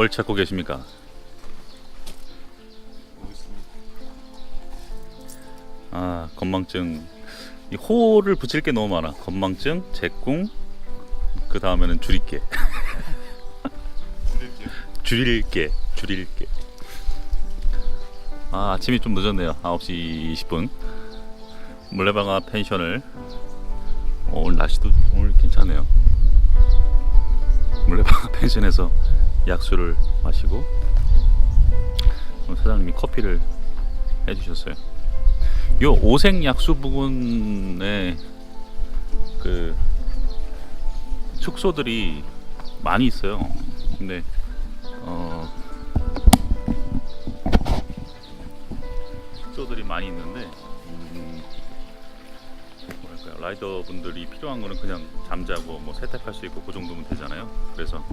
뭘 찾고 계십니까? 아 건망증. 이 호를 붙일 게 너무 많아. 건망증, 제꿍 그 다음에는 줄일게. 줄일게? 줄일게 아 아침이 좀 늦었네요. 9시 20분. 물레방아 펜션을. 어, 오늘 날씨도 오늘 괜찮네요. 물레방아 펜션에서 약수를 마시고 사장님이 커피를 해주셨어요 요 오색 약수 부근에 그 숙소들이 많이 있어요. 근데 어 숙소들이 많이 있는데 음, 뭐랄까요 라이더 분들이 필요한 거는 그냥 잠자고 뭐 세탁할 수 있고 그 정도면 되잖아요. 그래서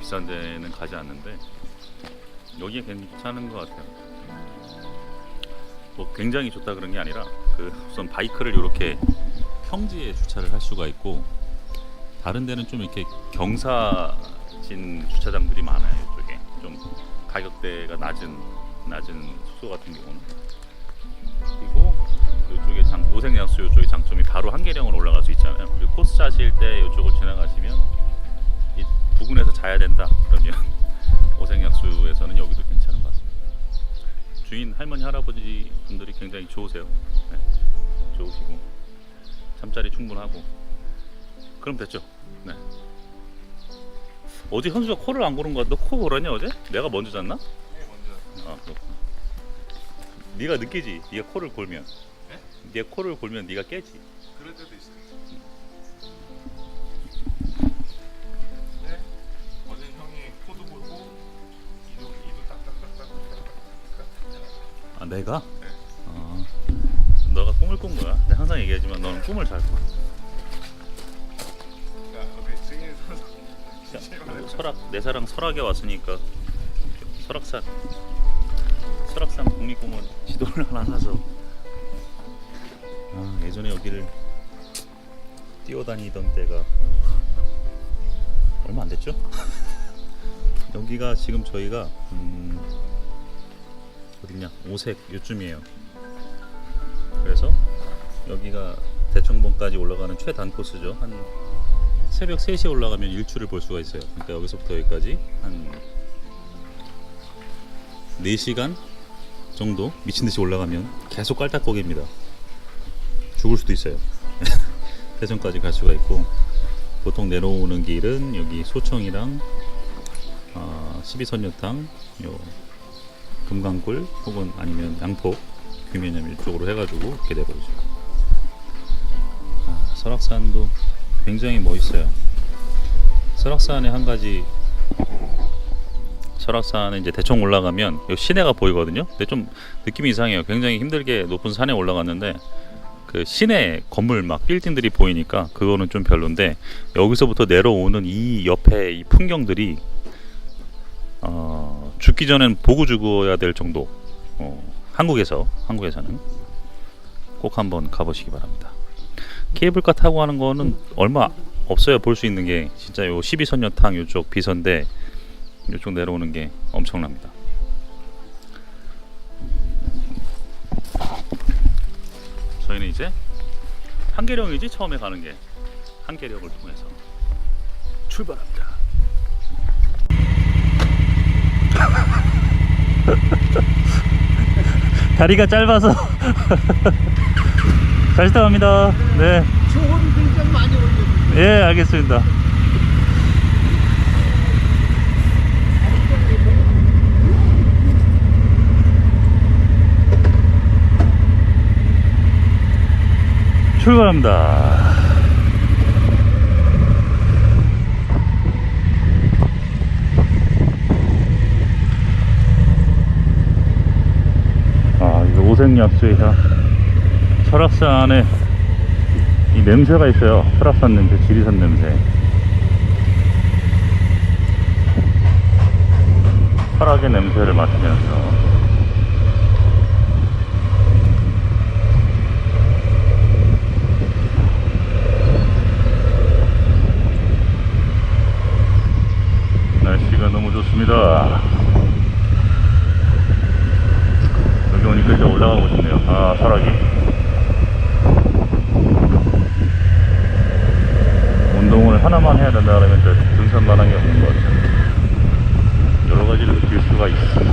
비싼 데는 가지 않는데 여기가 괜찮은 것 같아요. 뭐 굉장히 좋다 그런 게 아니라 그 우선 바이크를 이렇게 평지에 주차를 할 수가 있고 다른 데는 좀 이렇게 경사진 주차장들이 많아요 이쪽에. 좀 가격대가 낮은 낮은 숙소 같은 경우는. 그리고 이쪽에 장 오색약수 이쪽에 장점이 바로 한계령으로 올라갈 수 있잖아요. 그리고 코스 짜실 때 이쪽을 지나가시면 이 부근에서 자야 된다 그러면 오색약수에서는 여기도 괜찮은 것 같습니다. 주인 할머니 할아버지 분들이 굉장히 좋으세요. 네, 좋으시고 잠자리 충분하고 그럼 됐죠. 네. 어제 현수가 코를 안 고른 거 같아. 너코 골았냐 어제? 내가 먼저 잤나? 네, 먼저. 아 그렇구나. 네가 느끼지. 네가 코를 골면. 네? 네가 코를 골면 네가 깨지. 그럴 때도 있어 아 내가? 네. 아 너가 꿈을 꾼 거야. 내가 항상 얘기하지만 너는 꿈을 잘 꿔. 실망을 설악 내 사랑 설악에 왔으니까 설악산 설악산 국립공원 지도를 하나 사서 아 예전에 여기를 뛰어다니던 때가 얼마 안 됐죠? 여기가 지금 저희가 음, 어디냐 오색 요쯤이에요. 그래서 여기가 대청봉까지 올라가는 최단 코스죠. 한 새벽 3시에 올라가면 일출을 볼 수가 있어요. 그러니까 여기서부터 여기까지 한 4시간 정도 미친 듯이 올라가면 계속 깔딱거기입니다. 죽을 수도 있어요. 대전까지 갈 수가 있고 보통 내려오는 길은 여기 소청이랑 아, 12선녀탕, 요 금강굴 혹은 아니면 양폭, 귀면염 이쪽으로 해가지고 이렇게 내려오죠. 아, 설악산도 굉장히 멋있어요. 설악산에 한 가지 설악산에 이제 대충 올라가면 이 시내가 보이거든요. 근데 좀 느낌이 이상해요. 굉장히 힘들게 높은 산에 올라갔는데 그 시내 건물 막 빌딩들이 보이니까 그거는 좀 별론데 여기서부터 내려오는 이 옆에 이 풍경들이 어, 죽기 전엔 보고 죽어야 될 정도. 어, 한국에서 한국에서는 꼭 한번 가보시기 바랍니다. 케이블카 타고 하는 거는 얼마 없어요. 볼수 있는 게 진짜 요 12선녀탕 요쪽 비선대 요쪽 내려오는 게 엄청납니다. 저희는 이제 한계령이지 처음에 가는 게 한계령을 통해서 출발합니다. 다리가 짧아서 다시 타갑니다. 네. 예, 알겠습니다. 출발합니다. 아, 이거 오색 약수의 향. 설악산에 이 냄새가 있어요. 설악산 냄새, 지리산 냄새. 설악의 냄새를 맡으면서 여기 오니까 이제 올라가고 싶네요. 아 사락이 운동을 하나만 해야 된다 그러면 등산만한 게 없는 것 같아요. 여러 가지를 느낄 수가 있습니다.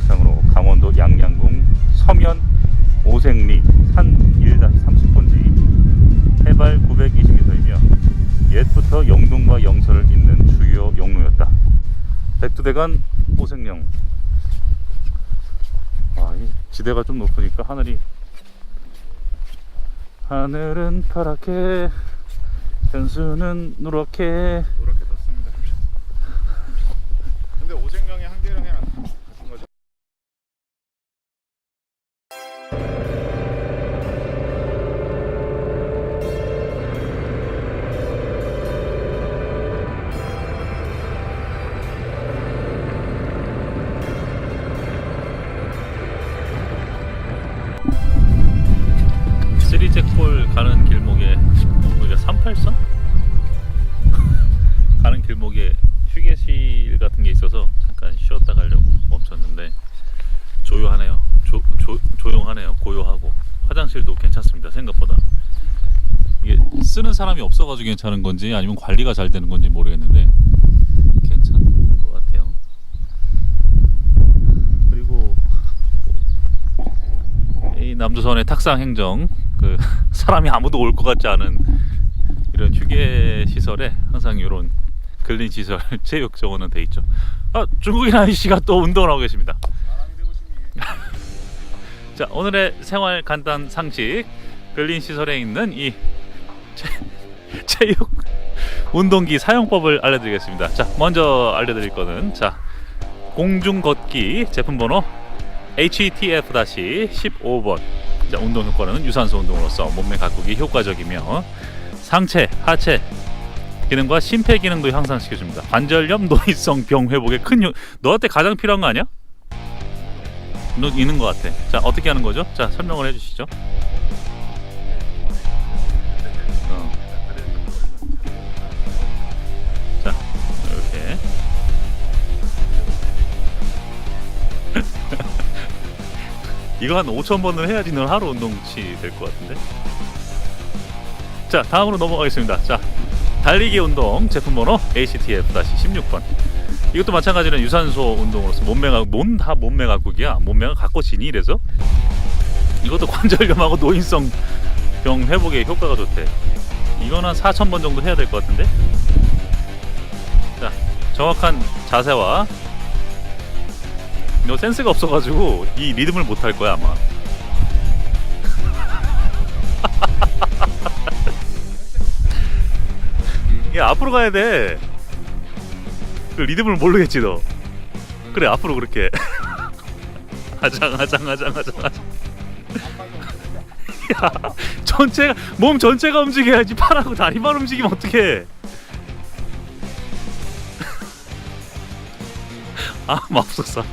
행정구역상으로 강원도 양양군 서면 오색리 산 1-30번지 해발 920m이며 옛부터 영동과 영서를 잇는 주요 용로였다. 백두대간 오색령 아, 이 지대가 좀 높으니까 하늘이 하늘은 파랗게 현수는 누렇게 노랗게 떴습니다. 근데 오색 사람이 없어가지고 괜찮은 건지 아니면 관리가 잘 되는 건지 모르겠는데 괜찮은 것 같아요. 그리고 이 남조선의 탁상 행정 그 사람이 아무도 올 것 같지 않은 이런 휴게 시설에 항상 이런 근린 시설 체육 정원은 돼 있죠. 아 중국인 아저씨가 또 운동을 하고 계십니다. 자 오늘의 생활 간단 상식 근린 시설에 있는 이 체, 체육 운동기 사용법을 알려드리겠습니다. 자 먼저 알려드릴 거는 자 공중 걷기 제품 번호 HTF-15번 자, 운동 효과는 유산소 운동으로서 몸매 가꾸기 효과적이며 상체, 하체 기능과 심폐 기능도 향상시켜 줍니다. 관절염, 노인성 병 회복에 큰 효... 너한테 가장 필요한 거 아니야? 너 있는 것 같아. 자 어떻게 하는 거죠? 자 설명을 해주시죠. 이거 한 5천 번을 해야지 넌 하루 운동치 될 것 같은데. 자 다음으로 넘어가겠습니다. 자 달리기 운동 제품 번호 ACTF-16번. 이것도 마찬가지로 유산소 운동으로서 몸매가 몸다 몸매 가꾸기야. 몸매가 갖고 지니 이래서 이것도 관절염하고 노인성 병 회복에 효과가 좋대. 이건 한 4,000번 정도 해야 될 것 같은데. 자, 정확한 자세와 너 센스가 없어가지고 이 리듬을 못 할 거야 아마. 야 앞으로 가야 돼. 그 리듬을 모르겠지 너. 그래 앞으로 그렇게. 아장 아장 아장 아장 아장. 야 전체가 몸 전체가 움직여야지 팔하고 다리만 움직이면 어떡해. 아 맙소사.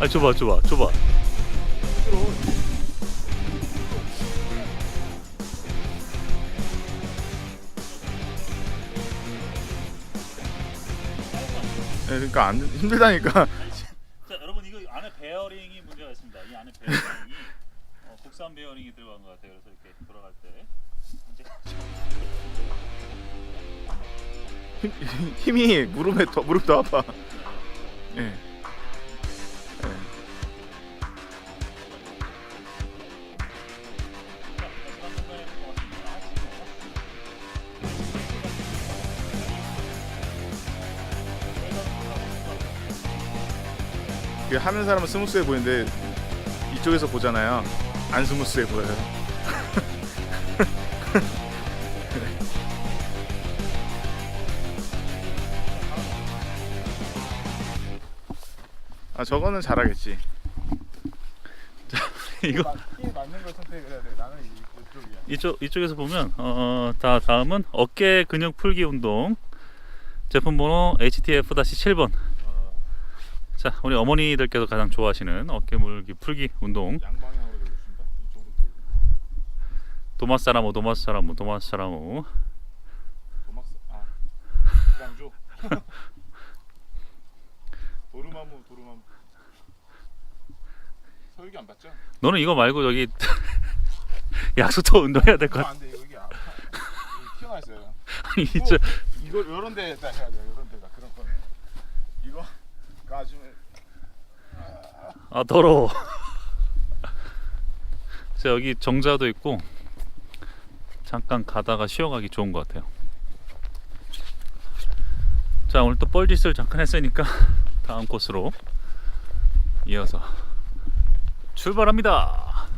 아 줘봐 줘봐 줘봐. 네, 그러니까 안 힘들다니까. 자 여러분 이거 안에 베어링이 문제가 있습니다. 이 안에 베어링이 어, 국산 베어링이 들어간 것 같아요. 그래서 이렇게 돌아갈 때 문제. 힘이 무릎에 더 무릎 더 아파. 예. 하는 사람은 스무스해 보이는데 이쪽에서 보잖아요. 안 스무스해 보여요. 아 저거는 잘하겠지. 이거 힘 맞는 걸 선택해야 돼. 나는 이쪽이야. 이쪽 이쪽에서 보면 어, 다 다음은 어깨 근육 풀기 운동 제품 번호 HTF-7번. 자 우리 어머니들께서 가장 좋아하시는 어깨 물기 풀기 운동 양방향으로 돌려준다. 이쪽으로 돌려. 도마사라모 도마사라모 도마사라모 도막스 아 양조. 도르마무 도르마무. 서유기 안 봤죠? 너는 이거 말고 여기 약수터 운동해야 될 것 같아. 안돼 여기 아 여기 튀어나 있어요. 이저 이걸 이런 데 다 해야 돼요. 이런 데다 그런 거는 이거 까주면 아 더러워. 자 여기 정자도 있고 잠깐 가다가 쉬어가기 좋은 것 같아요. 자 오늘 또 뻘짓을 잠깐 했으니까 다음 코스로 이어서 출발합니다.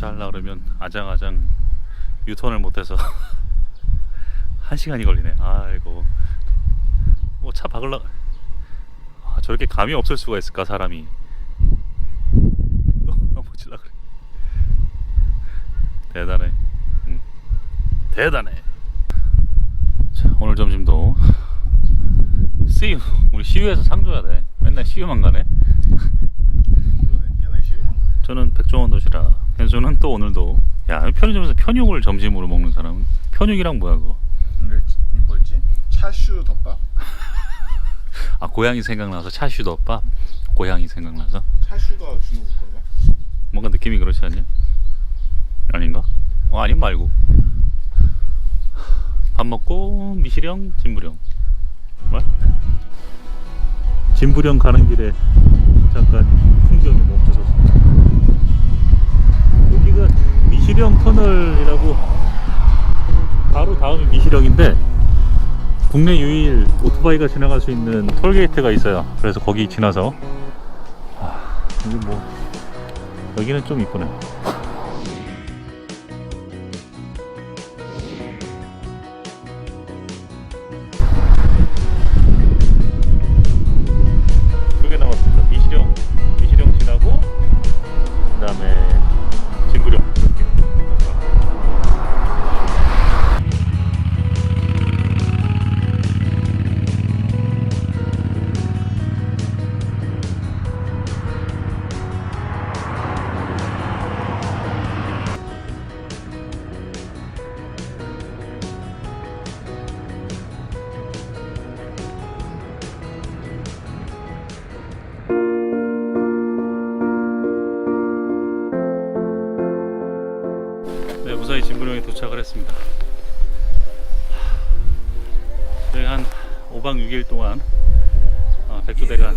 주차하려 그러면 아장아장 유턴을 못해서 한 시간이 걸리네. 아이고. 뭐차 박을라. 아, 저렇게 감이 없을 수가 있을까 사람이. 넘어질라 그래. 대단해. 응. 대단해. 자, 오늘 점심도 CU 우리 CU에서 상 줘야 돼. 맨날 CU만 가네. 저는 백종원 도시락. 현수는 또 오늘도 야 편의점에서 편육을 점심으로 먹는 사람은 편육이랑 뭐야 그거? 이 뭐였지? 차슈 덮밥? 아 고양이 생각나서 차슈 덮밥. 고양이 생각나서 차슈가 중국 거야? 뭔가 느낌이 그렇지 않냐? 아닌가? 어 아님 말고 밥 먹고 미시령 진부령 뭐? 진부령 가는 길에 잠깐 풍경이 멈춰섰습니다 여기가 미시령 터널이라고 바로 다음이 미시령인데 국내 유일 오토바이가 지나갈 수 있는 톨게이트가 있어요 그래서 거기 지나서 아, 여기 뭐 여기는 좀 이쁘네. 5박 6일 동안 어, 백두대간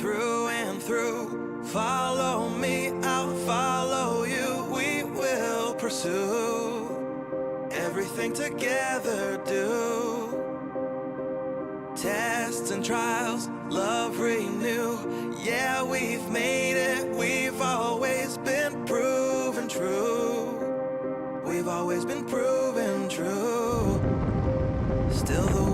through and through. Follow me, I'll follow you. We will pursue everything together. Do tests and trials, love renew. Yeah, we've made it. We've always been proven true. We've always been proven true. Still the